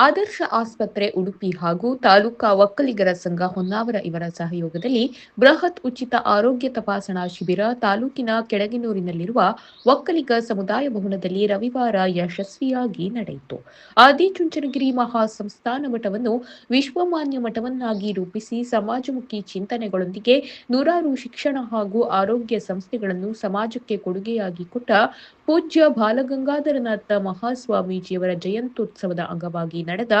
ಆದರ್ಶ ಆಸ್ಪತ್ರೆ ಉಡುಪಿ ಹಾಗೂ ತಾಲೂಕಾ ಒಕ್ಕಲಿಗರ ಸಂಘ ಹೊನ್ನಾವರ ಇವರ ಸಹಯೋಗದಲ್ಲಿ ಬೃಹತ್ ಉಚಿತ ಆರೋಗ್ಯ ತಪಾಸಣಾ ಶಿಬಿರ ತಾಲೂಕಿನ ಕೆಳಗಿನೂರಿನಲ್ಲಿರುವ ಒಕ್ಕಲಿಗ ಸಮುದಾಯ ಭವನದಲ್ಲಿ ರವಿವಾರ ಯಶಸ್ವಿಯಾಗಿ ನಡೆಯಿತು. ಆದಿಚುಂಚನಗಿರಿ ಮಹಾ ಸಂಸ್ಥಾನ ಮಠವನ್ನು ವಿಶ್ವಮಾನ್ಯ ಮಠವನ್ನಾಗಿ ರೂಪಿಸಿ ಸಮಾಜಮುಖಿ ಚಿಂತನೆಗಳೊಂದಿಗೆ ನೂರಾರು ಶಿಕ್ಷಣ ಹಾಗೂ ಆರೋಗ್ಯ ಸಂಸ್ಥೆಗಳನ್ನು ಸಮಾಜಕ್ಕೆ ಕೊಡುಗೆಯಾಗಿ ಕೊಟ್ಟ ಪೂಜ್ಯ ಬಾಲಗಂಗಾಧರನಾಥ ಮಹಾಸ್ವಾಮೀಜಿಯವರ ಜಯಂತ್ಯುತ್ಸವದ ಅಂಗವಾಗಿ ನಡೆದ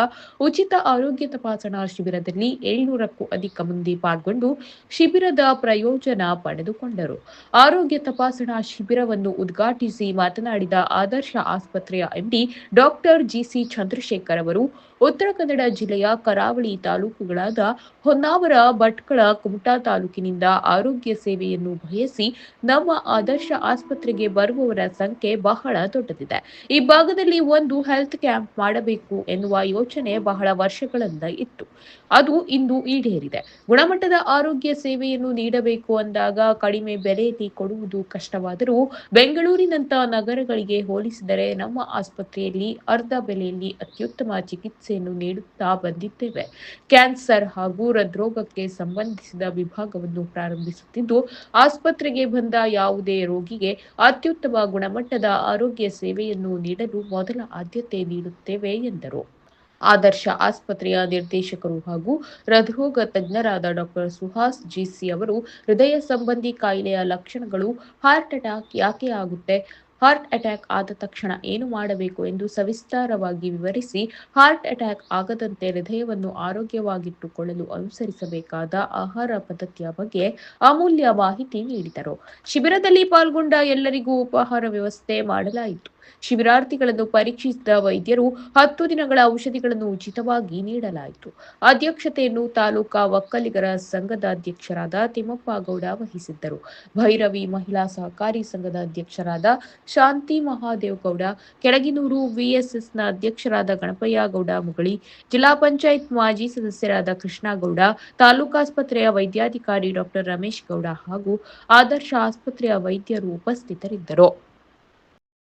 ಉಚಿತ ಆರೋಗ್ಯ ತಪಾಸಣಾ ಶಿಬಿರದಲ್ಲಿ ಏಳ್ನೂರಕ್ಕೂ ಅಧಿಕ ಮಂದಿ ಪಾಲ್ಗೊಂಡು ಶಿಬಿರದ ಪ್ರಯೋಜನ ಪಡೆದುಕೊಂಡರು. ಆರೋಗ್ಯ ತಪಾಸಣಾ ಶಿಬಿರವನ್ನು ಉದ್ಘಾಟಿಸಿ ಮಾತನಾಡಿದ ಆದರ್ಶ ಆಸ್ಪತ್ರೆಯ ಎಂಡಿ ಡಾಕ್ಟರ್ ಜಿಸಿ ಚಂದ್ರಶೇಖರ್ ಅವರು, ಉತ್ತರ ಕನ್ನಡ ಜಿಲ್ಲೆಯ ಕರಾವಳಿ ತಾಲೂಕುಗಳಾದ ಹೊನ್ನಾವರ, ಭಟ್ಕಳ, ಕುಮಟಾ ತಾಲೂಕಿನಿಂದ ಆರೋಗ್ಯ ಸೇವೆಯನ್ನು ಬಯಸಿ ನಮ್ಮ ಆದರ್ಶ ಆಸ್ಪತ್ರೆಗೆ ಬರುವವರ ಸಂಖ್ಯೆ ಬಹಳ ದೊಡ್ಡದಿದೆ. ಈ ಭಾಗದಲ್ಲಿ ಒಂದು ಹೆಲ್ತ್ ಕ್ಯಾಂಪ್ ಮಾಡಬೇಕು ಎನ್ನುವ ಯೋಚನೆ ಬಹಳ ವರ್ಷಗಳಿಂದ ಇತ್ತು. ಅದು ಇಂದು ಈಡೇರಿದೆ. ಗುಣಮಟ್ಟದ ಆರೋಗ್ಯ ಸೇವೆಯನ್ನು ನೀಡಬೇಕು ಅಂದಾಗ ಕಡಿಮೆ ಬೆಲೆಯಲ್ಲಿ ಕೊಡುವುದು ಕಷ್ಟವಾದರೂ ಬೆಂಗಳೂರಿನಂತ ನಗರಗಳಿಗೆ ಹೋಲಿಸಿದರೆ ನಮ್ಮ ಆಸ್ಪತ್ರೆಯಲ್ಲಿ ಅರ್ಧ ಬೆಲೆಯಲ್ಲಿ ಅತ್ಯುತ್ತಮ ಚಿಕಿತ್ಸೆಯನ್ನು ನೀಡುತ್ತಾ ಬಂದಿದ್ದೇವೆ. ಕ್ಯಾನ್ಸರ್ ಹಾಗೂ ಹೃದ್ರೋಗಕ್ಕೆ ಸಂಬಂಧಿಸಿದ ವಿಭಾಗವನ್ನು ಪ್ರಾರಂಭಿಸುತ್ತಿದ್ದು, ಆಸ್ಪತ್ರೆಗೆ ಬಂದ ಯಾವುದೇ ರೋಗಿಗೆ ಅತ್ಯುತ್ತಮ ಗುಣಮಟ್ಟದ ಆರೋಗ್ಯ ಸೇವೆಯನ್ನು ನೀಡಲು ಮೊದಲ ಆದ್ಯತೆ ನೀಡುತ್ತೇವೆ ಎಂದರು. ಆದರ್ಶ ಆಸ್ಪತ್ರೆಯ ನಿರ್ದೇಶಕರು ಹಾಗೂ ಹೃದ್ರೋಗ ತಜ್ಞರಾದ ಡಾಕ್ಟರ್ ಸುಹಾಸ್ ಜಿಸಿ ಅವರು ಹೃದಯ ಸಂಬಂಧಿ ಕಾಯಿಲೆಯ ಲಕ್ಷಣಗಳು ಹಾರ್ಟ್ ಅಟ್ಯಾಕ್ ಯಾಕೆ ಆಗುತ್ತೆ? ಹಾರ್ಟ್ ಅಟ್ಯಾಕ್ ಆದ ತಕ್ಷಣ ಏನು ಮಾಡಬೇಕು ಎಂದು ಸವಿಸ್ತಾರವಾಗಿ ವಿವರಿಸಿ ಹಾರ್ಟ್ ಅಟ್ಯಾಕ್ ಆಗದಂತೆ ಹೃದಯವನ್ನು ಆರೋಗ್ಯವಾಗಿಟ್ಟುಕೊಳ್ಳಲು ಅನುಸರಿಸಬೇಕಾದ ಆಹಾರ ಪದ್ಧತಿಯ ಬಗ್ಗೆ ಅಮೂಲ್ಯ ಮಾಹಿತಿ ನೀಡಿದರು. ಶಿಬಿರದಲ್ಲಿ ಪಾಲ್ಗೊಂಡ ಎಲ್ಲರಿಗೂ ಉಪಹಾರ ವ್ಯವಸ್ಥೆ ಮಾಡಲಾಯಿತು. ಶಿಬಿರಾರ್ಥಿಗಳನ್ನು ಪರೀಕ್ಷಿಸಿದ ವೈದ್ಯರು ಹತ್ತು ದಿನಗಳ ಔಷಧಿಗಳನ್ನು ಉಚಿತವಾಗಿ ನೀಡಲಾಯಿತು. ಅಧ್ಯಕ್ಷತೆಯನ್ನು ತಾಲೂಕಾ ಒಕ್ಕಲಿಗರ ಸಂಘದ ಅಧ್ಯಕ್ಷರಾದ ತಿಮ್ಮಪ್ಪ ಗೌಡ ವಹಿಸಿದ್ದರು. ಭೈರವಿ ಮಹಿಳಾ ಸಹಕಾರಿ ಸಂಘದ ಅಧ್ಯಕ್ಷರಾದ ಶಾಂತಿ ಮಹಾದೇವ್ ಗೌಡ ಕೆಳಗಿನೂರು ವಿಎಸ್ಎಸ್ನ ಅಧ್ಯಕ್ಷರಾದ ಗಣಪಯ್ಯ ಗೌಡ ಮುಗಳಿ, ಜಿಲ್ಲಾ ಪಂಚಾಯತ್ ಮಾಜಿ ಸದಸ್ಯರಾದ ಕೃಷ್ಣಗೌಡ, ತಾಲೂಕಾಸ್ಪತ್ರೆಯ ವೈದ್ಯಾಧಿಕಾರಿ ಡಾಕ್ಟರ್ ರಮೇಶ್ ಗೌಡ ಹಾಗೂ ಆದರ್ಶ ಆಸ್ಪತ್ರೆಯ ವೈದ್ಯರು ಉಪಸ್ಥಿತರಿದ್ದರು.